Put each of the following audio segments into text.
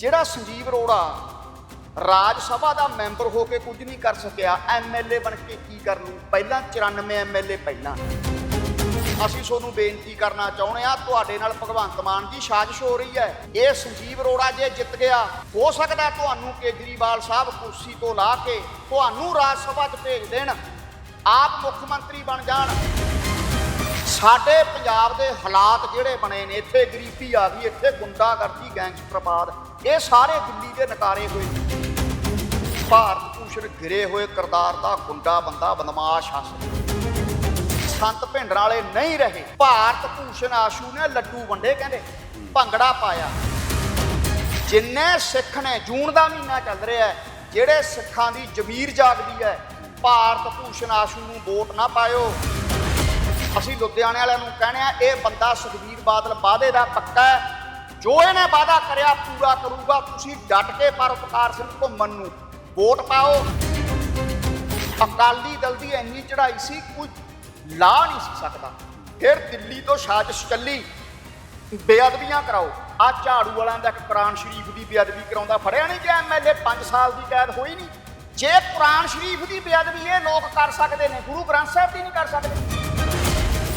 ਜਿਹੜਾ ਸੰਜੀਵ ਅਰੋੜਾ ਰਾਜ ਸਭਾ ਦਾ ਮੈਂਬਰ ਹੋ ਕੇ ਕੁਝ ਨਹੀਂ ਕਰ ਸਕਿਆ ਐਮਐਲਏ ਬਣ ਕੇ ਕੀ ਕਰ ਲੂ ਪਹਿਲਾਂ 94 ਐਮਐਲਏ ਪਹਿਲਾਂ। ਅਸੀਂ ਤੁਹਾਨੂੰ ਬੇਨਤੀ ਕਰਨਾ ਚਾਹੁੰਦੇ ਆ ਤੁਹਾਡੇ ਨਾਲ ਭਗਵੰਤ ਮਾਨ ਦੀ ਸਾਜ਼ਿਸ਼ ਹੋ ਰਹੀ ਹੈ। ਇਹ ਸੰਜੀਵ ਅਰੋੜਾ ਜੇ ਜਿੱਤ ਗਿਆ, ਹੋ ਸਕਦਾ ਤੁਹਾਨੂੰ ਕੇਜਰੀਵਾਲ ਸਾਹਿਬ ਕੁਰਸੀ ਤੋਂ ਲਾ ਕੇ ਤੁਹਾਨੂੰ ਰਾਜ ਸਭਾ 'ਚ ਭੇਜ ਦੇਣ, ਆਪ ਮੁੱਖ ਮੰਤਰੀ ਬਣ ਜਾਣ। ਸਾਡੇ ਪੰਜਾਬ ਦੇ ਹਾਲਾਤ ਜਿਹੜੇ ਬਣੇ ਨੇ, ਇੱਥੇ ਗਰੀਬੀ ਆ ਗਈ, ਇੱਥੇ ਗੁੰਡਾਗਰਦੀ, ਗੈਂਗਸਟਰਵਾਦ। ਇਹ ਸਾਰੇ ਦਿੱਲੀ ਦੇ ਨਕਾਰੇ ਹੋਏ ਭਾਰਤ ਭੂਸ਼ਣ ਗਿਰੇ ਹੋਏ ਕਰਤਾਰ ਦਾ ਗੁੰਡਾ ਬੰਦਾ ਬਦਮਾਸ਼ ਹੱਸ ਸੰਤ ਭਿੰਡਰ ਵਾਲੇ ਨਹੀਂ ਰਹੇ। ਭਾਰਤ ਭੂਸ਼ਣ ਆਸ਼ੂ ਨੇ ਲੱਡੂ ਵੰਡੇ, ਕਹਿੰਦੇ ਭੰਗੜਾ ਪਾਇਆ। ਜਿੰਨੇ ਸਿੱਖ ਨੇ, ਜੂਨ ਦਾ ਮਹੀਨਾ ਚੱਲ ਰਿਹਾ ਹੈ, ਜਿਹੜੇ ਸਿੱਖਾਂ ਦੀ ਜ਼ਮੀਰ ਜਾਗਦੀ ਹੈ, ਭਾਰਤ ਭੂਸ਼ਣ ਆਸ਼ੂ ਨੂੰ ਵੋਟ ਨਾ ਪਾਇਓ। ਅਸੀਂ ਲੁਧਿਆਣੇ ਵਾਲਿਆਂ ਨੂੰ ਕਹਿੰਦੇ ਆ, ਇਹ ਬੰਦਾ ਸੁਖਬੀਰ ਬਾਦਲ ਵਾਅਦੇ ਦਾ ਪੱਕਾ ਹੈ। ਜੋ ਇਹਨੇ ਵਾਅਦਾ ਕਰਿਆ ਪੂਰਾ ਕਰੂਗਾ, ਤੁਸੀਂ ਡਟ ਕੇ ਪਰਉਪਕਾਰ ਸਿੰਘ ਘੁੰਮਣ ਨੂੰ ਵੋਟ ਪਾਓ। ਅਕਾਲੀ ਦਲ ਦੀ ਇੰਨੀ ਚੜ੍ਹਾਈ ਸੀ, ਕੋਈ ਲਾ ਨਹੀਂ ਸੀ ਸਕਦਾ। ਫਿਰ ਦਿੱਲੀ ਤੋਂ ਸਾਜ਼ਿਸ਼ ਚੱਲੀ। ਬੇਅਦਬੀਆਂ ਕਰਾਓ। ਆ ਝਾੜੂ ਵਾਲਿਆਂ ਦਾ ਇੱਕ ਕੁਰਾਨ ਸ਼ਰੀਫ ਦੀ ਬੇਅਦਬੀ ਕਰਾਉਂਦਾ ਫੜਿਆ ਨਹੀਂ ਗਿਆ ਐਮਐਲਏ 5 ਸਾਲ ਦੀ ਕੈਦ ਹੋਈ ਨਹੀਂ। ਜੇ ਕੁਰਾਨ ਸ਼ਰੀਫ ਦੀ ਬੇਅਦਬੀ ਇਹ ਲੋਕ ਕਰ ਸਕਦੇ ਨੇ, ਗੁਰੂ ਗ੍ਰੰਥ ਸਾਹਿਬ ਦੀ ਨਹੀਂ ਕਰ ਸਕਦੇ।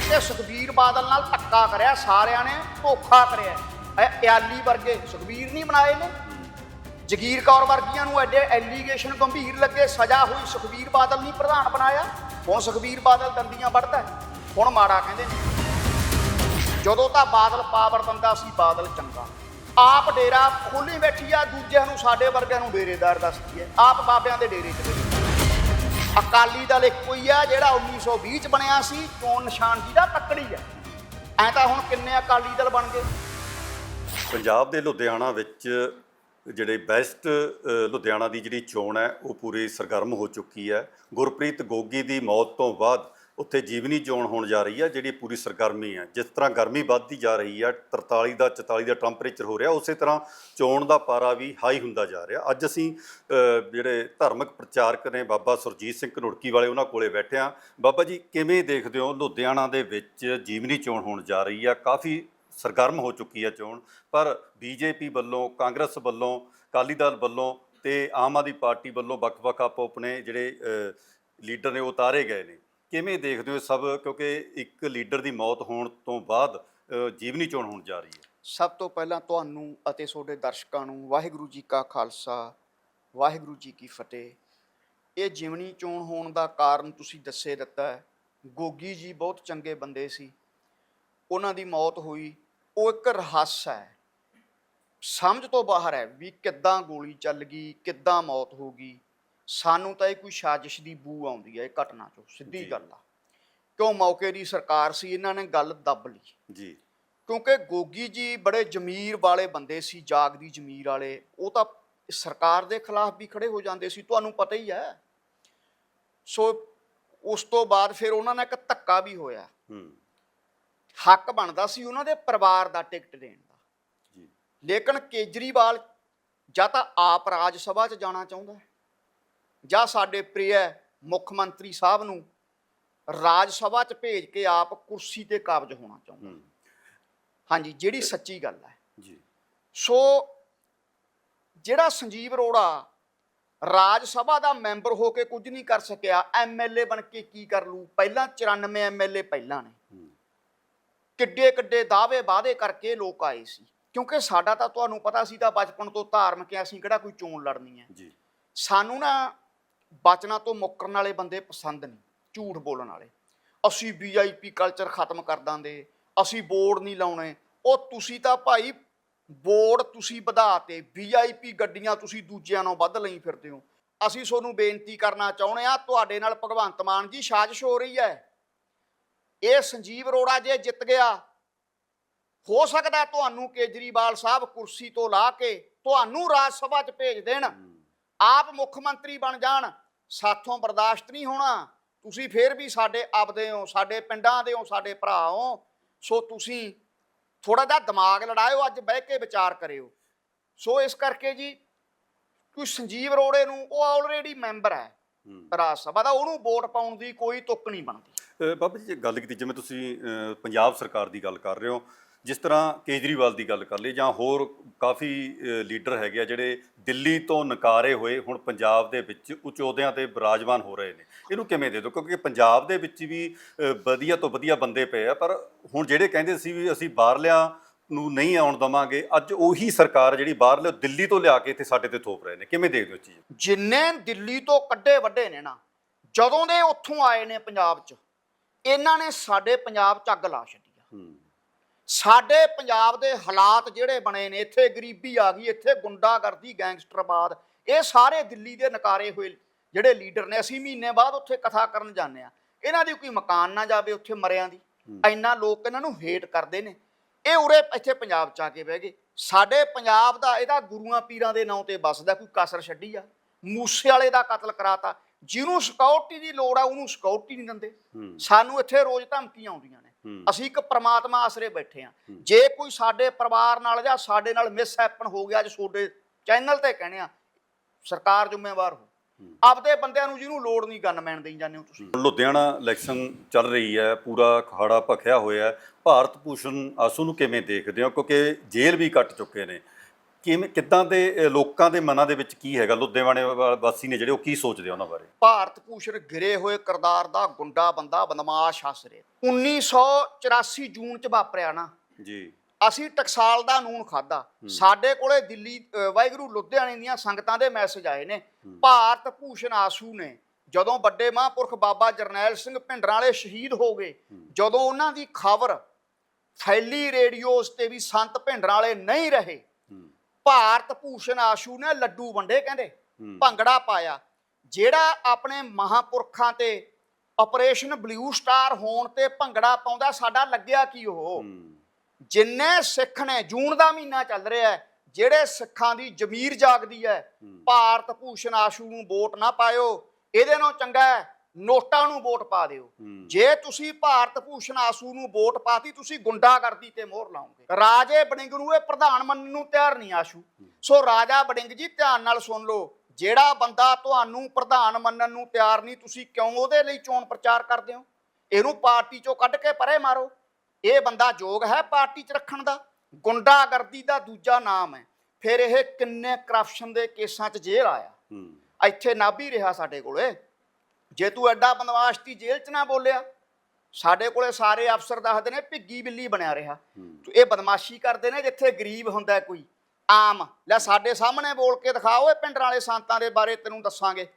ਤੇ ਸੁਖਬੀਰ ਬਾਦਲ ਨਾਲ ਧੱਕਾ ਕਰਿਆ, ਸਾਰਿਆਂ ਨੇ ਧੋਖਾ ਕਰਿਆ। ਇਹ ਇਆਲੀ ਵਰਗੇ ਸੁਖਬੀਰ ਨਹੀਂ ਬਣਾਏ ਨੇ। ਜਗੀਰ ਕੌਰ ਵਰਗੀਆਂ ਨੂੰ ਐਡੇ ਐਲੀਗੇਸ਼ਨ ਗੰਭੀਰ ਲੱਗੇ, ਸਜ਼ਾ ਹੋਈ ਸੁਖਬੀਰ ਬਾਦਲ ਨਹੀਂ ਪ੍ਰਧਾਨ ਬਣਾਇਆ। ਹੁਣ ਸੁਖਬੀਰ ਬਾਦਲ ਦੰਦੀਆਂ ਵੜਦਾ ਹੁਣ ਮਾੜਾ ਕਹਿੰਦੇ ਨੇ। ਜਦੋਂ ਤਾਂ ਬਾਦਲ ਪਾਵਰ ਬੰਦਾ ਸੀ, ਬਾਦਲ ਚੰਗਾ। ਆਪ ਡੇਰਾ ਖੋਲੀ ਬੈਠੀ ਆ, ਦੂਜਿਆਂ ਨੂੰ, ਸਾਡੇ ਵਰਗਿਆਂ ਨੂੰ ਡੇਰੇਦਾਰ ਦੱਸਦੀ ਹੈ। ਆਪ ਬਾਬਿਆਂ ਦੇ ਡੇਰੇ ਚ ਅਕਾਲੀ ਦਲ ਇੱਕੋ ਹੀ ਆ, ਜਿਹੜਾ 1920 ਚ ਬਣਿਆ ਸੀ। ਚੋਣ ਨਿਸ਼ਾਨ ਜੀ ਦਾ ਤੱਕੜੀ ਹੈ ਐ ਤਾਂ ਹੁਣ ਕਿੰਨੇ ਅਕਾਲੀ ਦਲ ਬਣ ਗਏ? ਪੰਜਾਬ ਦੇ ਲੁਧਿਆਣਾ ਵਿੱਚ ਜਿਹੜੇ ਬੈਸਟ ਲੁਧਿਆਣਾ ਦੀ ਜਿਹੜੀ ਚੋਣ ਹੈ, ਉਹ ਪੂਰੀ ਸਰਗਰਮ ਹੋ ਚੁੱਕੀ ਹੈ। ਗੁਰਪ੍ਰੀਤ ਗੋਗੀ ਦੀ ਮੌਤ ਤੋਂ ਬਾਅਦ ਉੱਥੇ ਜੀਵਨੀ ਚੋਣ ਹੋਣ ਜਾ ਰਹੀ ਹੈ, ਜਿਹੜੀ ਪੂਰੀ ਸਰਗਰਮੀ ਹੈ। ਜਿਸ ਤਰ੍ਹਾਂ ਗਰਮੀ ਵੱਧਦੀ ਜਾ ਰਹੀ ਹੈ 43 ਦਾ 44 ਦਾ ਟੈਂਪਰੇਚਰ ਹੋ ਰਿਹਾ, ਉਸੇ ਤਰ੍ਹਾਂ ਚੋਣ ਦਾ ਪਾਰਾ ਵੀ ਹਾਈ ਹੁੰਦਾ ਜਾ ਰਿਹਾ। ਅੱਜ ਅਸੀਂ ਜਿਹੜੇ ਧਾਰਮਿਕ ਪ੍ਰਚਾਰਕ ਨੇ ਬਾਬਾ ਸੁਰਜੀਤ ਸਿੰਘ ਘਨੁੜਕੀ ਵਾਲੇ, ਉਹਨਾਂ ਕੋਲੇ ਬੈਠੇ ਹਾਂ। ਬਾਬਾ ਜੀ, ਕਿਵੇਂ ਦੇਖਦੇ ਹੋ? ਲੁਧਿਆਣਾ ਦੇ ਵਿੱਚ ਜੀਵਨੀ ਚੋਣ ਹੋਣ ਜਾ ਰਹੀ ਹੈ। ਕਾਫੀ ਸਰਗਰਮ ਹੋ ਚੁੱਕੀ ਹੈ ਚੋਣ, ਪਰ ਬੀਜੇਪੀ ਵੱਲੋਂ, ਕਾਂਗਰਸ ਵੱਲੋਂ, ਅਕਾਲੀ ਦਲ ਵੱਲੋਂ ਤੇ ਆਮ ਆਦਮੀ ਪਾਰਟੀ ਵੱਲੋਂ ਵੱਖ-ਵੱਖ ਆਪੋ ਆਪਣੇ ਜਿਹੜੇ ਲੀਡਰ ਨੇ ਉਹ ਉਤਾਰੇ ਗਏ ਨੇ। ਕਿਵੇਂ ਦੇਖਦੇ ਹੋ ਸਭ? ਕਿਉਂਕਿ ਇੱਕ ਲੀਡਰ ਦੀ ਮੌਤ ਹੋਣ ਤੋਂ ਬਾਅਦ ਜੀਵਨੀ ਚੋਣ ਹੋਣ ਜਾ ਰਹੀ ਹੈ। ਸਭ ਤੋਂ ਪਹਿਲਾਂ ਤੁਹਾਨੂੰ ਅਤੇ ਤੁਹਾਡੇ ਦਰਸ਼ਕਾਂ ਨੂੰ ਵਾਹਿਗੁਰੂ ਜੀ ਕਾ ਖਾਲਸਾ, ਵਾਹਿਗੁਰੂ ਜੀ ਕੀ ਫਤਿਹ। ਇਹ ਜਿਮਣੀ ਚੋਣ ਹੋਣ ਦਾ ਕਾਰਨ ਤੁਸੀਂ ਦੱਸੇ ਦਿੱਤਾ ਹੈ। ਗੋਗੀ ਜੀ ਬਹੁਤ ਚੰਗੇ ਬੰਦੇ ਸੀ। ਉਹਨਾਂ ਦੀ ਮੌਤ ਹੋਈ। ਉਹ ਇੱਕ ਰਹੱਸ ਹੈ। ਸਮਝ ਤੋਂ ਬਾਹਰ ਹੈ ਵੀ ਕਿੱਦਾਂ ਗੋਲੀ ਚੱਲ ਗਈ ਕਿੱਦਾਂ ਮੌਤ ਹੋ ਗਈ। ਸਾਨੂੰ ਤਾਂ ਇਹ ਕੋਈ ਸਾਜ਼ਿਸ਼ ਦੀ ਬੂ ਆਉਂਦੀ ਹੈ ਇਹ ਘਟਨਾ ਚੋਂ ਸਿੱਧੀ। ਗੱਲ ਆ। ਕਿਉਂ ਮੌਕੇ ਦੀ ਸਰਕਾਰ ਸੀ ਇਹਨਾਂ ਨੇ ਗੱਲ ਦੱਬ ਲਈ। ਜੀ। ਕਿਉਂਕਿ ਗੋਗੀ ਜੀ ਬੜੇ ਜ਼ਮੀਰ ਵਾਲੇ ਬੰਦੇ ਸੀ ਜਾਗਦੀ ਜ਼ਮੀਰ ਵਾਲੇ। ਉਹ ਤਾਂ ਸਰਕਾਰ ਦੇ ਖਿਲਾਫ ਵੀ ਖੜੇ ਹੋ ਜਾਂਦੇ ਸੀ ਤੁਹਾਨੂੰ ਪਤਾ ਹੀ ਹੈ। ਸੋ ਉਸ ਤੋਂ ਬਾਅਦ ਫਿਰ ਉਹਨਾਂ ਨਾਲ ਇੱਕ ਧੱਕਾ ਵੀ ਹੋਇਆ। ਹੂੰ। ਹੱਕ ਬਣਦਾ ਸੀ ਉਹਨਾਂ ਦੇ ਪਰਿਵਾਰ ਦਾ ਟਿਕਟ ਦੇਣ ਦਾ। ਜੀ। ਲੇਕਿਨ ਕੇਜਰੀਵਾਲ ਜਾਂ ਤਾਂ ਆਪ ਰਾਜ ਸਭਾ 'ਚ ਜਾਣਾ ਚਾਹੁੰਦਾ ਹੈ ਜਾਂ ਸਾਡੇ ਪ੍ਰਿਯ ਮੁੱਖ ਮੰਤਰੀ ਸਾਹਿਬ ਨੂੰ ਰਾਜ ਸਭਾ 'ਚ ਭੇਜ ਕੇ ਆਪ ਕੁਰਸੀ ਤੇ ਕਾਬਜ ਹੋਣਾ ਚਾਹੁੰਦਾ ਹੂੰ। ਹਾਂਜੀ ਜਿਹੜੀ ਸੱਚੀ ਗੱਲ ਹੈ। ਜੀ। ਸੋ ਜਿਹੜਾ ਸੰਜੀਵ ਅਰੋੜਾ ਰਾਜ ਸਭਾ ਦਾ ਮੈਂਬਰ ਹੋ ਕੇ ਕੁਝ ਨਹੀਂ ਕਰ ਸਕਿਆ ਐਮਐਲਏ ਬਣ ਕੇ ਕੀ ਕਰ ਲੂ ਪਹਿਲਾਂ 94 ਐਮਐਲਏ ਪਹਿਲਾਂ ਨੇ। ਕਿੱਡੇ ਕਿੱਡੇ ਦਾਅਵੇ ਵਾਅਦੇ ਕਰਕੇ ਲੋਕ ਆਏ ਸੀ। ਕਿਉਂਕਿ ਸਾਡਾ ਤਾਂ ਤੁਹਾਨੂੰ ਪਤਾ ਸੀ ਤਾਂ ਬਚਪਨ ਤੋਂ ਧਾਰਮਿਕ ਆ, ਅਸੀਂ ਕਿਹੜਾ ਕੋਈ ਚੋਣ ਲੜਨੀ ਹੈ। ਜੀ। ਸਾਨੂੰ ਨਾ ਬਚਨਾਂ ਤੋਂ ਮੁੱਕਰਨ ਵਾਲੇ ਬੰਦੇ ਪਸੰਦ ਨਹੀਂ ਝੂਠ ਬੋਲਣ ਵਾਲੇ। ਅਸੀਂ ਵੀਆਈਪੀ ਕਲਚਰ ਖਤਮ ਕਰ ਦਾਂਦੇ ਅਸੀਂ ਬੋਰਡ ਨਹੀਂ ਲਾਉਣੇ। ਉਹ ਤੁਸੀਂ ਤਾਂ ਭਾਈ ਬੋਰਡ ਤੁਸੀਂ ਵਧਾਤੇ ਵੀਆਈਪੀ ਗੱਡੀਆਂ ਤੁਸੀਂ ਦੂਜਿਆਂ ਨਾਲੋਂ ਵੱਧ ਲਈ ਫਿਰਦੇ ਹੋ। ਅਸੀਂ ਤੁਹਾਨੂੰ ਬੇਨਤੀ ਕਰਨਾ ਚਾਹੁੰਦੇ ਆ ਤੁਹਾਡੇ ਨਾਲ ਭਗਵੰਤ ਮਾਨ ਜੀ ਸਾਜ਼ਿਸ਼ ਹੋ ਰਹੀ ਹੈ। ਇਹ ਸੰਜੀਵ ਅਰੋੜਾ ਜੇ ਜਿੱਤ ਗਿਆ ਹੋ ਸਕਦਾ ਤੁਹਾਨੂੰ ਕੇਜਰੀਵਾਲ ਸਾਹਿਬ ਕੁਰਸੀ ਤੋਂ ਲਾ ਕੇ ਤੁਹਾਨੂੰ ਰਾਜ ਸਭਾ 'ਚ ਭੇਜ ਦੇਣ। ਆਪ ਮੁੱਖ ਮੰਤਰੀ ਬਣ ਜਾਣ ਸਾਥੋਂ ਬਰਦਾਸ਼ਤ ਨਹੀਂ ਹੋਣਾ। ਤੁਸੀਂ ਫੇਰ ਵੀ ਸਾਡੇ ਆਪਦੇ ਹੋ ਸਾਡੇ ਪਿੰਡਾਂ ਦੇ ਹੋ ਸਾਡੇ ਭਰਾ ਹੋ। ਸੋ ਤੁਸੀਂ ਥੋੜਾ ਜਿਹਾ ਦਿਮਾਗ ਲੜਾਇਓ ਅੱਜ ਬਹਿ ਕੇ ਵਿਚਾਰ ਕਰਿਓ। ਸੋ ਇਸ ਕਰਕੇ ਜੀ ਕੋਈ ਸੰਜੀਵ ਅਰੋੜੇ ਨੂੰ ਉਹ ਆਲਰੇਡੀ ਮੈਂਬਰ ਹੈ। ਰਾਜ ਸਭਾ ਦਾ ਉਹਨੂੰ ਵੋਟ ਪਾਉਣ ਦੀ ਕੋਈ ਤੁੱਕ ਨਹੀਂ ਬਣਦੀ। ਬਾਬਾ ਜੀ, ਜੇ ਗੱਲ ਕੀਤੀ, ਜਿਵੇਂ ਤੁਸੀਂ ਪੰਜਾਬ ਸਰਕਾਰ ਦੀ ਗੱਲ ਕਰ ਰਹੇ ਹੋ, ਜਿਸ ਤਰ੍ਹਾਂ ਕੇਜਰੀਵਾਲ ਦੀ ਗੱਲ ਕਰ ਲਈ, ਜਾਂ ਹੋਰ ਕਾਫੀ ਲੀਡਰ ਹੈਗੇ ਆ ਜਿਹੜੇ ਦਿੱਲੀ ਤੋਂ ਨਕਾਰੇ ਹੋਏ, ਹੁਣ ਪੰਜਾਬ ਦੇ ਵਿੱਚ ਉੱਚ ਅਹੁਦਿਆਂ ਤੇ ਬਿਰਾਜਮਾਨ ਹੋ ਰਹੇ ਨੇ। ਇਹਨੂੰ ਕਿਵੇਂ ਦੇ ਦੋ? ਕਿਉਂਕਿ ਪੰਜਾਬ ਦੇ ਵਿੱਚ ਵੀ ਵਧੀਆ ਤੋਂ ਵਧੀਆ ਬੰਦੇ ਪਏ ਆ, ਪਰ ਹੁਣ ਜਿਹੜੇ ਕਹਿੰਦੇ ਸੀ ਵੀ ਅਸੀਂ ਬਾਹਰਲਿਆਂ ਨੂੰ ਨਹੀਂ ਆਉਣ ਦਵਾਂਗੇ, ਅੱਜ ਉਹੀ ਸਰਕਾਰ ਜਿਹੜੀ ਬਾਹਰਲੇ ਦਿੱਲੀ ਤੋਂ ਲਿਆ ਕੇ ਇੱਥੇ ਸਾਡੇ ਤੇ ਥੋਪ ਰਹੇ ਨੇ। ਕਿਵੇਂ ਦੇਖਦੇ ਹੋ ਚੀਜ਼ ਜਿੰਨੇ ਦਿੱਲੀ ਤੋਂ ਕੱਢੇ ਵੱਡੇ ਨੇ ਨਾ, ਜਦੋਂ ਦੇ ਉੱਥੋਂ ਆਏ ਨੇ ਪੰਜਾਬ 'ਚ ਇਹਨਾਂ ਨੇ ਸਾਡੇ ਪੰਜਾਬ 'ਚ ਅੱਗ ਲਾ ਛੱਡੀ ਆ। ਸਾਡੇ ਪੰਜਾਬ ਦੇ ਹਾਲਾਤ ਜਿਹੜੇ ਬਣੇ ਨੇ ਇੱਥੇ ਗਰੀਬੀ ਆ ਗਈ ਇੱਥੇ ਗੁੰਡਾਗਰਦੀ ਗੈਂਗਸਟਰਵਾਦ ਇਹ ਸਾਰੇ ਦਿੱਲੀ ਦੇ ਨਕਾਰੇ ਹੋਏ ਜਿਹੜੇ ਲੀਡਰ ਨੇ ਅਸੀਂ ਮਹੀਨੇ ਬਾਅਦ ਉੱਥੇ ਕਥਾ ਕਰਨ ਜਾਂਦੇ ਆ। ਇਹਨਾਂ ਦੀ ਕੋਈ ਮਕਾਨ ਨਾ ਜਾਵੇ ਉੱਥੇ ਮਰਿਆਂ ਦੀ। ਇੰਨਾ ਲੋਕ ਇਹਨਾਂ ਨੂੰ ਹੇਟ ਕਰਦੇ ਨੇ। ਇਹ ਉਰੇ ਇੱਥੇ ਪੰਜਾਬ ਚ ਆ ਕੇ ਬਹਿ ਗਏ। ਸਾਡੇ ਪੰਜਾਬ ਦਾ ਇਹਦਾ ਗੁਰੂਆਂ ਪੀਰਾਂ ਦੇ ਨਾਂ ਤੇ ਬਸਦਾ ਕੋਈ ਕਸਰ ਛੱਡੀ ਆ। ਮੂਸੇ ਵਾਲੇ ਦਾ ਕਤਲ ਕਰਾਤਾ। ਜਿਹਨੂੰ ਸਿਕਿਉਰਿਟੀ ਦੀ ਲੋੜ ਆ ਉਹਨੂੰ ਸਿਕਿਉਰਿਟੀ ਨਹੀਂ ਦਿੰਦੇ। ਸਾਨੂੰ ਇੱਥੇ ਰੋਜ਼ ਧਮਕੀਆਂ ਆਉਂਦੀਆਂ ਨੇ। ਅਸੀਂ ਇੱਕ ਪ੍ਰਮਾਤਮਾ ਆਸਰੇ ਬੈਠੇ ਆ। ਜੇ ਕੋਈ ਸਾਡੇ ਪਰਿਵਾਰ ਨਾਲ ਜਾਂ ਸਾਡੇ ਨਾਲ ਮਿਸ ਹੈਪਨ ਹੋ ਗਿਆ ਅੱਜ ਤੁਹਾਡੇ ਚੈਨਲ ਤੇ ਕਹਿੰਦੇ ਆ ਸਰਕਾਰ ਜ਼ਿੰਮੇਵਾਰ ਹੋ। ਆਪਦੇ ਬੰਦਿਆਂ ਨੂੰ ਜਿਹਨੂੰ ਲੋੜ ਨਹੀਂ ਗਨਮੈਨ ਦੇਈ ਜਾਂਦੇ ਹੋ ਤੁਸੀਂ। ਲੁਧਿਆਣਾ ਇਲੈਕਸ਼ਨ ਚੱਲ ਰਹੀ ਹੈ ਪੂਰਾ ਖਾੜਾ ਭਖਿਆ ਹੋਇਆ ਹੈ। ਭਾਰਤ ਭੂਸ਼ਣ ਆਸੂ ਨੂੰ ਕਿਵੇਂ ਦੇਖਦੇ ਹੋ? ਕਿਉਂਕਿ ਜੇਲ੍ਹ ਵੀ ਕੱਟ ਚੁੱਕੇ ਨੇ। ਕਿਵੇਂ ਕਿੱਦਾਂ ਦੇ ਲੋਕਾਂ ਦੇ ਮਨਾਂ ਦੇ ਵਿੱਚ ਕੀ ਹੈਗਾ? ਵਾ- ਵਾਸੀ ਨੇ ਜਿਹੜੇ ਉਹ ਕੀ ਸੋਚਦੇ ਆ ਉਹਨਾਂ ਬਾਰੇ? ਭਾਰਤ ਭੂਸ਼ਣ ਗਿਰੇ ਹੋਏ ਕਰਦਾਰ ਦਾ ਗੁੰਡਾ ਬੰਦਾ ਬਦਮਾਸ਼ ਆਸਰੇ 1984 ਜੂਨ ਚ ਵਾਪਰਿਆ ਨਾ। ਜੀ। ਅਸੀਂ ਟਕਸਾਲ ਦਾ ਨੂਨ ਖਾਦਾ ਸਾਡੇ ਕੋਲੇ ਦਿੱਲੀ ਵਾਹਿਗੁਰੂ ਲੁਧਿਆਣੇ ਦੀਆਂ ਸੰਗਤਾਂ ਦੇ ਮੈਸੇਜ ਆਏ ਨੇ। ਭਾਰਤ ਭੂਸ਼ਣ ਆਸੂ ਨੇ ਜਦੋਂ ਵੱਡੇ ਮਹਾਂਪੁਰਖ ਬਾਬਾ ਜਰਨੈਲ ਸਿੰਘ ਭਿੰਡਰਾਂ ਵਾਲੇ ਸ਼ਹੀਦ ਹੋ ਗਏ ਜਦੋਂ ਉਹਨਾਂ ਦੀ ਖਬਰ ਫੈਲੀ ਰੇਡੀਓਜ਼ ਤੇ ਵੀ ਸੰਤ ਭਿੰਡਰਾਂ ਵਾਲੇ ਨਹੀਂ ਰਹੇ ਭਾਰਤ ਭੂਸ਼ਣ ਆਸ਼ੂ ਨੇ ਲੱਡੂ ਵੰਡੇ ਕਹਿੰਦੇ। ਭੰਗੜਾ ਪਾਇਆ। ਜਿਹੜਾ ਆਪਣੇ ਮਹਾਪੁਰਖਾਂ ਤੇ ਆਪਰੇਸ਼ਨ ਬਲੂ ਸਟਾਰ ਹੋਣ ਤੇ ਭੰਗੜਾ ਪਾਉਂਦਾ ਸਾਡਾ ਲੱਗਿਆ ਕੀ ਉਹ? ਜਿੰਨੇ ਸਿੱਖ ਨੇ ਜੂਨ ਦਾ ਮਹੀਨਾ ਚੱਲ ਰਿਹਾ ਹੈ ਜਿਹੜੇ ਸਿੱਖਾਂ ਦੀ ਜ਼ਮੀਰ ਜਾਗਦੀ ਹੈ। ਭਾਰਤ ਭੂਸ਼ਣ ਆਸ਼ੂ ਨੂੰ ਵੋਟ ਨਾ ਪਾਇਓ। ਇਹਦੇ ਨਾਲੋਂ ਚੰਗਾ ਹੈ ਨੋਟਾਂ ਨੂੰ ਵੋਟ ਪਾ ਦਿਓ। ਜੇ ਤੁਸੀਂ ਭਾਰਤ ਭੂਸ਼ਣ ਆਸ਼ੂ ਨੂੰ ਵੋਟ ਪਾਤੀ ਤੁਸੀਂ ਗੁੰਡਾਗਰਦੀ ਤੇ ਮੋਹਰ ਲਾਓਗੇ। ਰਾਜੇ ਬੜਿੰਗ ਨੂੰ ਇਹ ਪ੍ਰਧਾਨ ਮੰਨਣ ਨੂੰ ਤਿਆਰ ਨਹੀਂ ਆਸ਼ੂ। ਸੋ ਰਾਜਾ ਬੜਿੰਗ ਜੀ ਧਿਆਨ ਨਾਲ ਸੁਣ ਲਓ। ਜਿਹੜਾ ਬੰਦਾ ਤੁਹਾਨੂੰ ਪ੍ਰਧਾਨ ਮੰਨਣ ਨੂੰ ਤਿਆਰ ਨਹੀਂ ਤੁਸੀਂ ਕਿਉਂ ਉਹਦੇ ਲਈ ਚੋਣ ਪ੍ਰਚਾਰ ਕਰਦੇ ਹੋ? ਇਹਨੂੰ ਪਾਰਟੀ ਚੋਂ ਕੱਢ ਕੇ ਪਰੇ ਮਾਰੋ। ਇਹ ਬੰਦਾ ਯੋਗ ਹੈ ਪਾਰਟੀ 'ਚ ਰੱਖਣ ਦਾ। ਗੁੰਡਾਗਰਦੀ ਦਾ ਦੂਜਾ ਨਾਮ ਹੈ। ਫਿਰ ਇਹ ਕਿੰਨੇ ਕਰਪਸ਼ਨ ਦੇ ਕੇਸਾਂ 'ਚ ਜੇਲ੍ਹ ਆਇਆ। ਇੱਥੇ ਨਾਭੀ ਰਿਹਾ ਸਾਡੇ ਕੋਲੇ। ਜੇ ਤੂੰ ਐਡਾ ਬਦਮਾਸ਼ਤੀ ਜੇਲ੍ਹ 'ਚ ਨਾ ਬੋਲਿਆ। ਸਾਡੇ ਕੋਲੇ ਸਾਰੇ ਅਫਸਰ ਦੱਸਦੇ ਨੇ ਭਿੱਗੀ ਬਿੱਲੀ ਬਣਿਆ ਰਿਹਾ। ਤੂੰ ਇਹ ਬਦਮਾਸ਼ੀ ਕਰਦੇ ਨੇ ਜਿੱਥੇ ਗਰੀਬ ਹੁੰਦਾ ਕੋਈ। ਆਮ ਲੈ ਸਾਡੇ ਸਾਹਮਣੇ ਬੋਲ ਕੇ ਦਿਖਾਓ ਇਹ ਪਿੰਡਰਾਂ ਵਾਲੇ ਸੰਤਾਂ ਦੇ ਬਾਰੇ ਤੈਨੂੰ ਦੱਸਾਂਗੇ।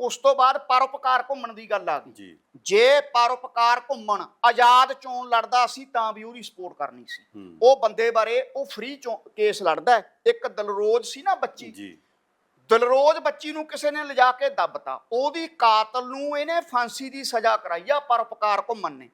ਉਸ ਤੋਂ ਬਾਅਦ ਪਰਉਪਕਾਰ ਘੁੰਮਣ ਦੀ ਗੱਲ ਆ ਗਈ। ਜੀ। ਪਰਉਪਕਾਰ ਘੁੰਮਣ ਆਜ਼ਾਦ ਚੋਣ ਲੜਦਾ ਸੀ ਤਾਂ ਵੀ ਉਹਦੀ ਸਪੋਰਟ ਕਰਨੀ ਸੀ। ਉਹ ਬੰਦੇ ਬਾਰੇ ਉਹ ਫ੍ਰੀ ਕੇਸ ਲੜਦਾ। ਇੱਕ ਦਲਰੋਜ਼ ਸੀ ਨਾ ਬੱਚੀ। ਜੀ। ਦਲਰੋਜ਼ ਬੱਚੀ ਨੂੰ ਕਿਸੇ ਨੇ ਲਿਜਾ ਕੇ ਦੱਬਤਾ ਉਹਦੀ ਕਾਤਲ ਨੂੰ ਇਹਨੇ ਫਾਂਸੀ ਦੀ ਸਜ਼ਾ ਕਰਾਈ ਆ ਪਰਉਪਕਾਰ ਘੁੰਮਣ ਨੇ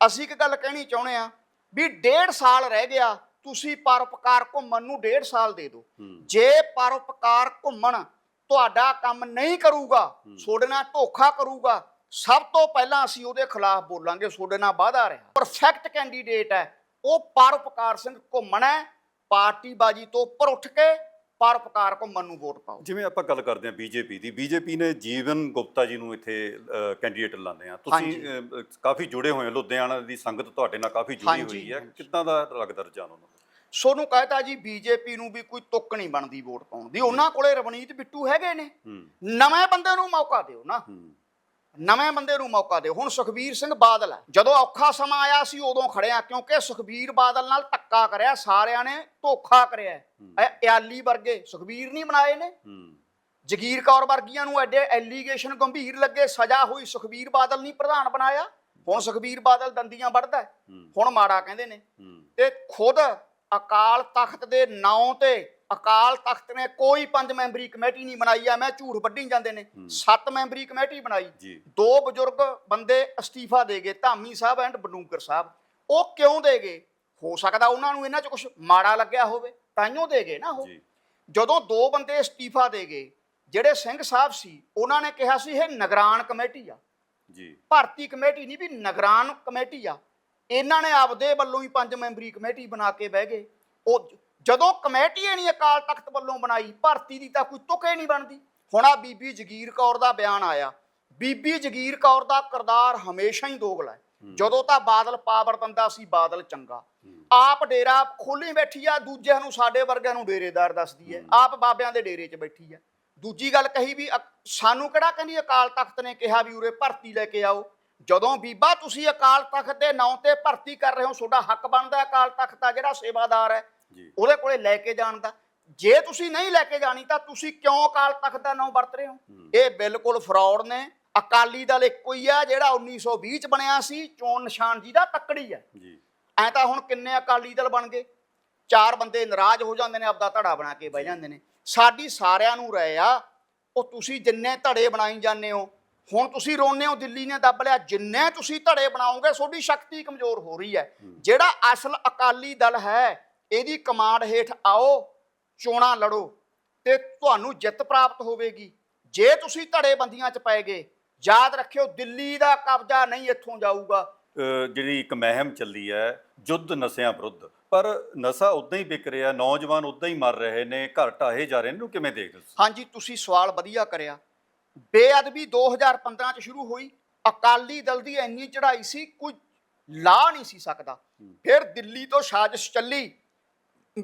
ਅਸੀਂ ਇੱਕ ਗੱਲ ਕਹਿਣੀ ਚਾਹੁੰਦੇ ਆ ਵੀ ਡੇਢ ਸਾਲ ਰਹਿ ਗਿਆ ਤੁਸੀਂ ਪਰਉਪਕਾਰ ਘੁੰਮਣ ਨੂੰ ਡੇਢ ਸਾਲ ਦੇ ਦਿਓ। ਜੇ ਪਰਉਪਕਾਰ ਘੁੰਮਣ ਤੁਹਾਡਾ ਕੰਮ ਨਹੀਂ ਕਰੂਗਾ ਤੁਹਾਡੇ ਨਾਲ ਧੋਖਾ ਕਰੂਗਾ ਸਭ ਤੋਂ ਪਹਿਲਾਂ ਅਸੀਂ ਉਹਦੇ ਖਿਲਾਫ ਬੋਲਾਂਗੇ ਤੁਹਾਡੇ ਨਾਲ ਵਾਅਦਾ ਰਿਹਾ। ਪਰਫੈਕਟ ਕੈਂਡੀਡੇਟ ਹੈ ਉਹ ਪਰਉਪਕਾਰ ਸਿੰਘ ਘੁੰਮਣ ਹੈ ਪਾਰਟੀ ਬਾਜੀ ਤੋਂ ਉੱਪਰ ਉੱਠ ਕੇ ਪਰਉਪਕਾਰ ਘੁੰਮਣ ਨੂੰ ਵੋਟ ਪਾਓ। ਜਿਵੇਂ ਆਪਾਂ ਗੱਲ ਕਰਦੇ ਹਾਂ ਬੀਜੇਪੀ ਦੀ ਬੀਜੇਪੀ ਨੇ ਜੀਵਨ ਗੁਪਤਾ ਜੀ ਨੂੰ ਇੱਥੇ ਕੈਂਡੀਡੇਟ ਲਾਉਂਦੇ ਆ ਤੁਸੀਂ ਕਾਫੀ ਜੁੜੇ ਹੋਏ ਹੋ। ਲੁਧਿਆਣਾ ਦੀ ਸੰਗਤ ਤੁਹਾਡੇ ਨਾਲ ਕਾਫੀ ਜੁੜੀ ਹੋਈ ਹੈ। ਕਿੱਦਾਂ ਦਾ ਲੱਗਦਾ ਰੁਝਾਨ ਉਹਨਾਂ ਸੋਨੂੰ ਕਹਤਾ ਜੀ ਬੀਜੇਪੀ ਨੂੰ ਵੀ ਕੋਈ ਤੁੱਕ ਨਹੀਂ ਬਣਦੀ ਵੋਟ ਪਾਉਣ ਦੀ। ਉਹਨਾਂ ਕੋਲੇ ਰਵਨੀਤ ਬਿੱਟੂ ਹੈਗੇ ਨੇ। ਨਵੇਂ ਬੰਦੇ ਨੂੰ ਮੌਕਾ ਦਿਓ ਨਾ। ਨਵੇਂ ਬੰਦੇ ਨੂੰ ਮੌਕਾ ਦਿਓ। ਹੁਣ ਸੁਖਬੀਰ ਸਿੰਘ ਬਾਦਲ ਹੈ। ਜਦੋਂ ਔਖਾ ਸਮਾਂ ਆਇਆ ਸੀ ਉਦੋਂ ਖੜਿਆ ਕਿਉਂਕਿ ਸੁਖਬੀਰ ਬਾਦਲ ਨਾਲ ਧੱਕਾ ਕਰਿਆ ਸਾਰਿਆਂ ਨੇ ਧੋਖਾ ਕਰਿਆ ਇਆਲੀ ਵਰਗੇ ਸੁਖਬੀਰ ਨਹੀਂ ਬਣਾਏ ਨੇ। ਜਗੀਰ ਕੌਰ ਵਰਗੀਆਂ ਨੂੰ ਐਡੇ ਐਲੀਗੇਸ਼ਨ ਗੰਭੀਰ ਲੱਗੇ ਸਜ਼ਾ ਹੋਈ ਸੁਖਬੀਰ ਬਾਦਲ ਨਹੀਂ ਪ੍ਰਧਾਨ ਬਣਾਇਆ। ਹੁਣ ਸੁਖਬੀਰ ਬਾਦਲ ਦੰਦੀਆਂ ਵੱਢਦਾ ਹੁਣ ਮਾੜਾ ਕਹਿੰਦੇ ਨੇ। ਤੇ ਖੁਦ ਅਕਾਲ ਤਖਤ ਦੇ ਨਾਂ ਤੇ ਅਕਾਲ ਤਖਤ ਨੇ ਕੋਈ ਪੰਜ ਮੈਂਬਰੀ ਕਮੇਟੀ ਨਹੀਂ ਬਣਾਈ ਆ ਮੈਂ ਝੂਠ ਵੱਢੀ ਜਾਂਦੇ ਨੇ। ਸੱਤ ਮੈਂਬਰੀ ਕਮੇਟੀ ਬਣਾਈ। ਦੋ ਬਜ਼ੁਰਗ ਬੰਦੇ ਅਸਤੀਫਾ ਦੇ ਗਏ ਧਾਮੀ ਸਾਹਿਬ ਐਂਡ ਬਡੂੰਗਰ ਸਾਹਿਬ। ਉਹ ਕਿਉਂ ਦੇ ਗਏ? ਹੋ ਸਕਦਾ ਉਹਨਾਂ ਨੂੰ ਇਹਨਾਂ 'ਚ ਕੁਝ ਮਾੜਾ ਲੱਗਿਆ ਹੋਵੇ ਤਾਈਓ ਦੇ ਗਏ ਨਾ ਉਹ। ਜਦੋਂ ਦੋ ਬੰਦੇ ਅਸਤੀਫਾ ਦੇ ਗਏ ਜਿਹੜੇ ਸਿੰਘ ਸਾਹਿਬ ਸੀ ਉਹਨਾਂ ਨੇ ਕਿਹਾ ਸੀ ਇਹ ਨਿਗਰਾਨ ਕਮੇਟੀ ਆ। ਜੀ। ਭਰਤੀ ਕਮੇਟੀ ਨਹੀਂ ਵੀ ਨਿਗਰਾਨ ਕਮੇਟੀ ਆ। ਇਹਨਾਂ ਨੇ ਆਪਦੇ ਵੱਲੋਂ ਹੀ ਪੰਜ ਮੈਂਬਰੀ ਕਮੇਟੀ ਬਣਾ ਕੇ ਬਹਿ ਗਏ। ਉਹ ਜਦੋਂ ਕਮੇਟੀ ਨਹੀਂ ਅਕਾਲ ਤਖਤ ਵੱਲੋਂ ਬਣਾਈ ਭਰਤੀ ਦੀ ਤਾਂ ਕੋਈ ਤੁਕੇ ਨਹੀਂ ਬਣਦੀ। ਹੁਣ ਆ ਬੀਬੀ ਜਗੀਰ ਕੌਰ ਦਾ ਬਿਆਨ ਆਇਆ। ਬੀਬੀ ਜਗੀਰ ਕੌਰ ਦਾ ਕਿਰਦਾਰ ਹਮੇਸ਼ਾ ਹੀ ਦੋਗਲਾ ਹੈ। ਜਦੋਂ ਤਾਂ ਬਾਦਲ ਪਾਵਰ ਦਿੰਦਾ ਸੀ ਬਾਦਲ ਚੰਗਾ। ਆਪ ਡੇਰਾ ਖੋਲੀ ਬੈਠੀ ਆ ਦੂਜਿਆਂ ਨੂੰ ਸਾਡੇ ਵਰਗਿਆਂ ਨੂੰ ਡੇਰੇਦਾਰ ਦੱਸਦੀ ਹੈ। ਆਪ ਬਾਬਿਆਂ ਦੇ ਡੇਰੇ 'ਚ ਬੈਠੀ ਆ ਦੂਜੀ ਗੱਲ ਕਹੀ ਵੀ ਸਾਨੂੰ ਕਿਹੜਾ ਕਹਿੰਦੀ ਅਕਾਲ ਤਖਤ ਨੇ ਕਿਹਾ ਵੀ ਉਰੇ ਭਰਤੀ ਲੈ ਕੇ ਆਓ? ਜਦੋਂ ਬੀਬਾ ਤੁਸੀਂ ਅਕਾਲ ਤਖਤ ਦੇ ਨਾਂ ਤੇ ਭਰਤੀ ਕਰ ਰਹੇ ਹੋ ਤੁਹਾਡਾ ਹੱਕ ਬਣਦਾ ਅਕਾਲ ਤਖਤ ਦਾ ਜਿਹੜਾ ਸੇਵਾਦਾਰ ਹੈ। ਜੀ। ਉਹਦੇ ਕੋਲੇ ਲੈ ਕੇ ਜਾਣ ਦਾ। ਜੇ ਤੁਸੀਂ ਨਹੀਂ ਲੈ ਕੇ ਜਾਣੀ ਤਾਂ ਤੁਸੀਂ ਕਿਉਂ ਅਕਾਲ ਤਖਤ ਦਾ ਨਾਮ ਵਰਤ ਰਹੇ ਹੋ? ਇਹ ਬਿਲਕੁਲ ਫਰਾਡ ਨੇ। ਅਕਾਲੀ ਦਲ ਇੱਕੋ ਹੀ ਆ ਜਿਹੜਾ 1920 ਚ ਬਣਿਆ ਸੀ। ਚੋਣ ਨਿਸ਼ਾਨ ਜੀ ਦਾ ਤੱਕੜੀ ਹੈ ਜੀ। ਐ ਤਾਂ ਹੁਣ ਕਿੰਨੇ ਅਕਾਲੀ ਦਲ ਬਣ ਗਏ? ਚਾਰ ਬੰਦੇ ਨਾਰਾਜ਼ ਹੋ ਜਾਂਦੇ ਨੇ ਆਪਦਾ ਧੜਾ ਬਣਾ ਕੇ ਬਹਿ ਜਾਂਦੇ ਨੇ। ਸਾਡੀ ਸਾਰਿਆਂ ਨੂੰ ਰਹੇ ਆ ਉਹ ਤੁਸੀਂ ਜਿੰਨੇ ਧੜੇ ਬਣਾਈ ਜਾਂਦੇ ਹੋ ਹੁਣ ਤੁਸੀਂ ਰੋਨੇ ਹੋ ਦਿੱਲੀ ਨੇ ਦੱਬ ਲਿਆ ਜਿੰਨੇ ਤੁਸੀਂ ਧੜੇ ਬਣਾਓਗੇ ਤੁਹਾਡੀ ਸ਼ਕਤੀ ਕਮਜ਼ੋਰ ਹੋ ਰਹੀ ਹੈ। ਜਿਹੜਾ ਅਸਲ ਅਕਾਲੀ ਦਲ ਹੈ ਇਹਦੀ ਕਮਾਂਡ ਹੇਠ ਆਓ ਚੋਣਾਂ ਲੜੋ ਤੇ ਤੁਹਾਨੂੰ ਜਿੱਤ ਪ੍ਰਾਪਤ ਹੋਵੇਗੀ। ਜੇ ਤੁਸੀਂ ਧੜੇ ਬੰਦੀਆਂ 'ਚ ਪਏਗੇ ਯਾਦ ਰੱਖਿਓ ਦਿੱਲੀ ਦਾ ਕਬਜ਼ਾ ਨਹੀਂ ਇੱਥੋਂ ਜਾਊਗਾ। ਜਿਹੜੀ ਇੱਕ ਮਹਿਮ ਚੱਲੀ ਹੈ ਜੁੱਧ ਨਸ਼ਿਆਂ ਵਿਰੁੱਧ। ਪਰ ਨਸ਼ਾ ਉਦਾਂ ਹੀ ਵਿਕ ਰਿਹਾ ਨੌਜਵਾਨ ਉਦਾਂ ਹੀ ਮਰ ਰਹੇ ਨੇ ਘਰ ਢਾਹੇ ਜਾ ਰਹੇ ਨੇ ਕਿਵੇਂ ਦੇਖਦੇ ਹੋ ਹਾਂਜੀ ਤੁਸੀਂ ਸਵਾਲ ਵਧੀਆ ਕਰਿਆ। ਬੇਅਦਬੀ 2015 ਚ ਸ਼ੁਰੂ ਹੋਈ ਅਕਾਲੀ ਦਲ ਦੀ ਇੰਨੀ ਚੜ੍ਹਾਈ ਸੀ ਕੋਈ ਲਾ ਨਹੀਂ ਸੀ ਸਕਦਾ। ਫਿਰ ਦਿੱਲੀ ਤੋਂ ਸਾਜ਼ਿਸ਼ ਚੱਲੀ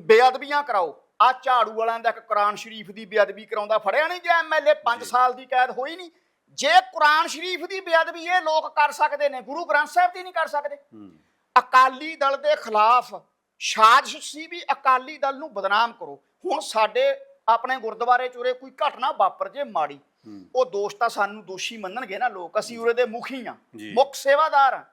ਬੇਅਦਬੀਆਂ ਕਰਾਓ। ਆ ਝਾੜੂ ਵਾਲਿਆਂ ਦਾ ਇੱਕ ਕੁਰਾਨ ਸ਼ਰੀਫ ਦੀ ਬੇਅਦਬੀ ਕਰਾਉਂਦਾ ਫੜਿਆ ਨਹੀਂ ਜੇ ਐਮਐਲਏ 5 ਸਾਲ ਦੀ ਕੈਦ ਹੋਈ ਨਹੀਂ। ਜੇ ਕੁਰਾਨ ਸ਼ਰੀਫ ਦੀ ਬੇਅਦਬੀ ਇਹ ਲੋਕ ਕਰ ਸਕਦੇ ਨੇ ਗੁਰੂ ਗ੍ਰੰਥ ਸਾਹਿਬ ਦੀ ਨਹੀਂ ਕਰ ਸਕਦੇ। ਅਕਾਲੀ ਦਲ ਦੇ ਖਿਲਾਫ ਸਾਜ਼ਿਸ਼ ਸੀ ਵੀ ਅਕਾਲੀ ਦਲ ਨੂੰ ਬਦਨਾਮ ਕਰੋ। ਹੁਣ ਸਾਡੇ ਆਪਣੇ ਗੁਰਦੁਆਰੇ ਚ ਉਰੇ ਕੋਈ ਘਟਨਾ ਵਾਪਰ ਜੇ ਮਾੜੀ ਉਹ ਦੋਸ਼ ਤਾਂ ਸਾਨੂੰ ਦੋਸ਼ੀ ਮੰਨਣਗੇ ਨਾ ਲੋਕ। ਅਸੀਂ ਉਰੇ ਦੇ ਮੁਖੀ ਆ। ਮੁੱਖ ਸੇਵਾਦਾਰ ਆ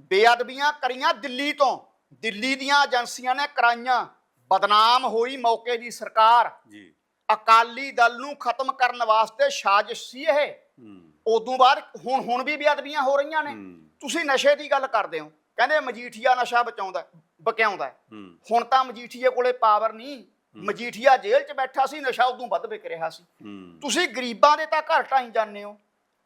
ਬੇਅਦਬੀਆਂ ਕਰੀਆਂ ਦਿੱਲੀ ਤੋਂ। ਦਿੱਲੀ ਦੀਆਂ ਏਜੰਸੀਆਂ ਨੇ ਕਰਾਈਆਂ। ਬਦਨਾਮ ਹੋਈ ਮੌਕੇ ਦੀ ਸਰਕਾਰ। ਜੀ। ਅਕਾਲੀ ਦਲ ਨੂੰ ਖਤਮ ਕਰਨ ਵਾਸਤੇ ਸਾਜ਼ਿਸ਼ ਸੀ ਇਹ। ਹੂੰ। ਉਦੋਂ ਬਾਅਦ ਹੁਣ ਹੁਣ ਵੀ ਬੇਅਦਬੀਆਂ ਹੋ ਰਹੀਆਂ ਨੇ। ਤੁਸੀਂ ਨਸ਼ੇ ਦੀ ਗੱਲ ਕਰਦੇ ਹੋ। ਕਹਿੰਦੇ ਮਜੀਠੀਆ ਨਸ਼ਾ ਬਚਾਉਂਦਾ ਬਕਿਆਉਂਦਾ ਹੁਣ ਤਾਂ ਮਜੀਠੀਏ ਕੋਲੇ ਪਾਵਰ ਨਹੀਂ। ਮਜੀਠੀਆ ਜੇਲ੍ਹ 'ਚ ਬੈਠਾ ਸੀ ਨਸ਼ਾ ਉਦੋਂ ਵੱਧ ਵਿਕ ਰਿਹਾ ਸੀ। ਤੁਸੀਂ ਗਰੀਬਾਂ ਦੇ ਤਾਂ ਘਰ ਢਾਈ ਜਾਂਦੇ ਹੋ।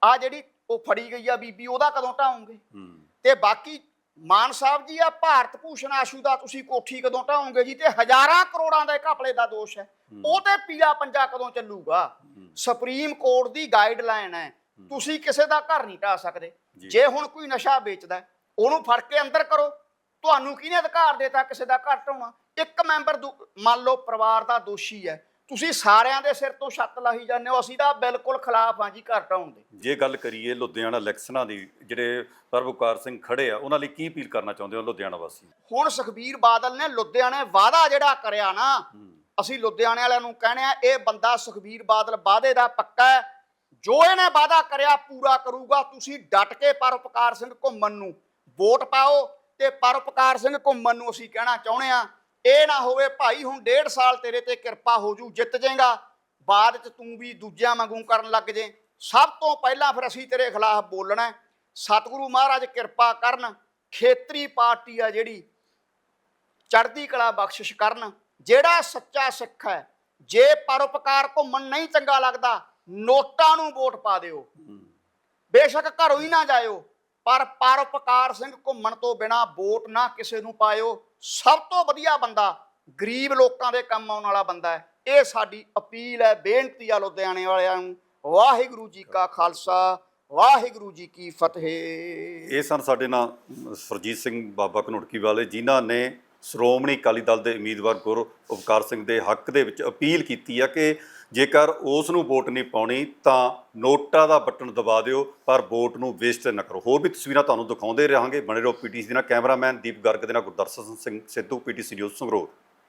ਆ ਜਿਹੜੀ ਉਹ ਫੜੀ ਗਈ ਆ ਬੀਬੀ ਉਹਦਾ ਕਦੋਂ ਢਾਉਂਗੇ? ਹੂੰ। ਤੇ ਬਾਕੀ ਮਾਨ ਸਾਹਿਬ ਜੀ ਆ ਭਾਰਤ ਭੂਸ਼ਣ ਆਸ਼ੂ ਦਾ ਤੁਸੀਂ ਕੋਠੀ ਕਦੋਂ ਢਾਉਂਗੇ ਜੀ? ਤੇ ਹਜ਼ਾਰਾਂ ਕਰੋੜਾਂ ਦੇ ਘਪਲੇ ਦਾ ਦੋਸ਼ ਹੈ। ਉਹ ਤੇ ਪੀਲਾ ਪੰਜਾ ਕਦੋਂ ਚੱਲੂਗਾ? ਸੁਪਰੀਮ ਕੋਰਟ ਦੀ ਗਾਈਡਲਾਈਨ ਹੈ। ਤੁਸੀਂ ਕਿਸੇ ਦਾ ਘਰ ਨਹੀਂ ਢਾ ਸਕਦੇ। ਜੀ। ਹੁਣ ਕੋਈ ਨਸ਼ਾ ਵੇਚਦਾ ਉਹਨੂੰ ਫੜ ਕੇ ਅੰਦਰ ਕਰੋ। ਤੁਹਾਨੂੰ ਕਿਹਨੇ ਅਧਿਕਾਰ ਦਿੱਤਾ ਕਿਸੇ ਦਾ ਘਰ ਢਾਉਣਾ ਇੱਕ ਮੈਂਬਰ ਮੰਨ ਲਓ ਪਰਿਵਾਰ ਦਾ ਦੋਸ਼ੀ ਹੈ। ਤੁਸੀਂ ਸਾਰਿਆਂ ਦੇ ਸਿਰ ਤੋਂ ਛੱਤ ਲਾਹੀ ਜਾਂਦੇ ਹੋ ਅਸੀਂ ਤਾਂ ਬਿਲਕੁਲ ਖਿਲਾਫ ਹਾਂ ਜੀ ਘਰ ਢਾਉਣ ਦੇ। ਜੇ ਗੱਲ ਕਰੀਏ ਲੁਧਿਆਣਾ ਇਲੈਕਸ਼ਨਾਂ ਦੀ ਜਿਹੜੇ ਸਰਬਕਾਰ ਸਿੰਘ ਖੜੇ ਆ ਉਹਨਾਂ ਲਈ ਕੀ ਅਪੀਲ ਕਰਨਾ ਚਾਹੁੰਦੇ ਹੋ ਲੁਧਿਆਣਾ ਵਾਸੀ? ਹੁਣ ਸੁਖਬੀਰ ਬਾਦਲ ਨੇ ਲੁਧਿਆਣੇ ਵਾਅਦਾ ਜਿਹੜਾ ਕਰਿਆ ਨਾ ਅਸੀਂ ਲੁਧਿਆਣੇ ਵਾਲਿਆਂ ਨੂੰ ਕਹਿਣੇ ਆ ਇਹ ਬੰਦਾ ਸੁਖਬੀਰ ਬਾਦਲ ਵਾਅਦੇ ਦਾ ਪੱਕਾ ਹੈ। ਜੋ ਇਹਨੇ ਵਾਅਦਾ ਕਰਿਆ ਪੂਰਾ ਕਰੂਗਾ ਤੁਸੀਂ ਡਟ ਕੇ ਪਰਉਪਕਾਰ ਸਿੰਘ ਘੁੰਮਣ ਨੂੰ ਵੋਟ ਪਾਓ ਤੇ ਪਰਉਪਕਾਰ ਸਿੰਘ ਘੁੰਮਣ ਨੂੰ ਅਸੀਂ ਕਹਿਣਾ ਚਾਹੁੰਦੇ ਆ ਇਹ ਨਾ ਹੋਵੇ ਭਾਈ ਹੁਣ ਡੇਢ ਸਾਲ ਤੇਰੇ ਤੇ ਕਿਰਪਾ ਹੋ ਜੂ ਜਿੱਤ ਜਾਏਗਾ ਬਾਅਦ ਚ ਤੂੰ ਵੀ ਦੂਜਿਆਂ ਵਾਂਗੂ ਕਰਨ ਲੱਗ ਜੇ। ਸਭ ਤੋਂ ਪਹਿਲਾਂ ਫਿਰ ਅਸੀਂ ਤੇਰੇ ਖਿਲਾਫ ਬੋਲਣਾ। ਸਤਿਗੁਰੂ ਮਹਾਰਾਜ ਕਿਰਪਾ ਕਰਨ ਖੇਤਰੀ ਪਾਰਟੀ ਆ ਜਿਹੜੀ ਚੜ੍ਹਦੀ ਕਲਾ ਬਖਸ਼ਿਸ਼ ਕਰਨ। ਜਿਹੜਾ ਸੱਚਾ ਸਿੱਖ ਹੈ ਜੇ ਪਰਉਪਕਾਰ ਘੁੰਮਣ ਨਹੀਂ ਚੰਗਾ ਲੱਗਦਾ ਨੋਟਾਂ ਨੂੰ ਵੋਟ ਪਾ ਦਿਓ। ਬੇਸ਼ੱਕ ਘਰੋਂ ਹੀ ਨਾ ਜਾਇਓ ਪਰ ਪਰਉਪਕਾਰ ਸਿੰਘ ਘੁੰਮਣ ਤੋਂ ਬਿਨਾ ਵੋਟ ਨਾ ਕਿਸੇ ਨੂੰ ਪਾਇਓ। ਸਭ ਤੋਂ ਵਧੀਆ ਬੰਦਾ ਗਰੀਬ ਲੋਕਾਂ ਦੇ ਕੰਮ ਆਉਣ ਵਾਲਾ ਬੰਦਾ ਹੈ। ਇਹ ਸਾਡੀ ਅਪੀਲ ਹੈ, ਬੇਨਤੀ ਆ ਲੁਧਿਆਣੇ ਵਾਲਿਆਂ ਨੂੰ। ਵਾਹਿਗੁਰੂ ਜੀ ਕਾ ਖਾਲਸਾ, ਵਾਹਿਗੁਰੂ ਜੀ ਕੀ ਫਤਿਹ। ਇਹ ਸਨ ਸਾਡੇ ਨਾਲ ਸਰਜੀਤ ਸਿੰਘ ਬਾਬਾ ਘਨੁੜਕੀ ਵਾਲੇ, ਜਿਨ੍ਹਾਂ ਨੇ ਸ਼੍ਰੋਮਣੀ ਅਕਾਲੀ ਦਲ ਦੇ ਉਮੀਦਵਾਰ ਗੁਰ ਉਪਕਾਰ ਸਿੰਘ ਦੇ ਹੱਕ ਦੇ ਵਿੱਚ ਅਪੀਲ ਕੀਤੀ ਆ ਕਿ ਜੇਕਰ ਉਸ ਨੂੰ ਵੋਟ ਨਹੀਂ ਪਾਉਣੀ, ਤਾਂ ਨੋਟਾ ਦਾ ਬਟਨ ਦਬਾ ਦਿਓ, ਪਰ ਵੋਟ ਨੂੰ ਵੇਸਟ ਨਾ ਕਰੋ। ਹੋਰ ਵੀ ਤਸਵੀਰਾਂ ਤੁਹਾਨੂੰ ਦਿਖਾਉਂਦੇ ਰਹਾਂਗੇ। ਬਣੇ ਰਹੋ ਪੀਟੀਸੀ ਦੇ ਨਾਲ ਕੈਮਰਾਮੈਨ ਦੀਪ ਗਰਗ ਦੇ ਨਾਲ ਗੁਰਦਰਸ਼ਨ ਸਿੰਘ ਸਿੱਧੂ, ਪੀਟੀਸੀ ਨਿਊਜ਼ ਸੰਗਰੂਰ।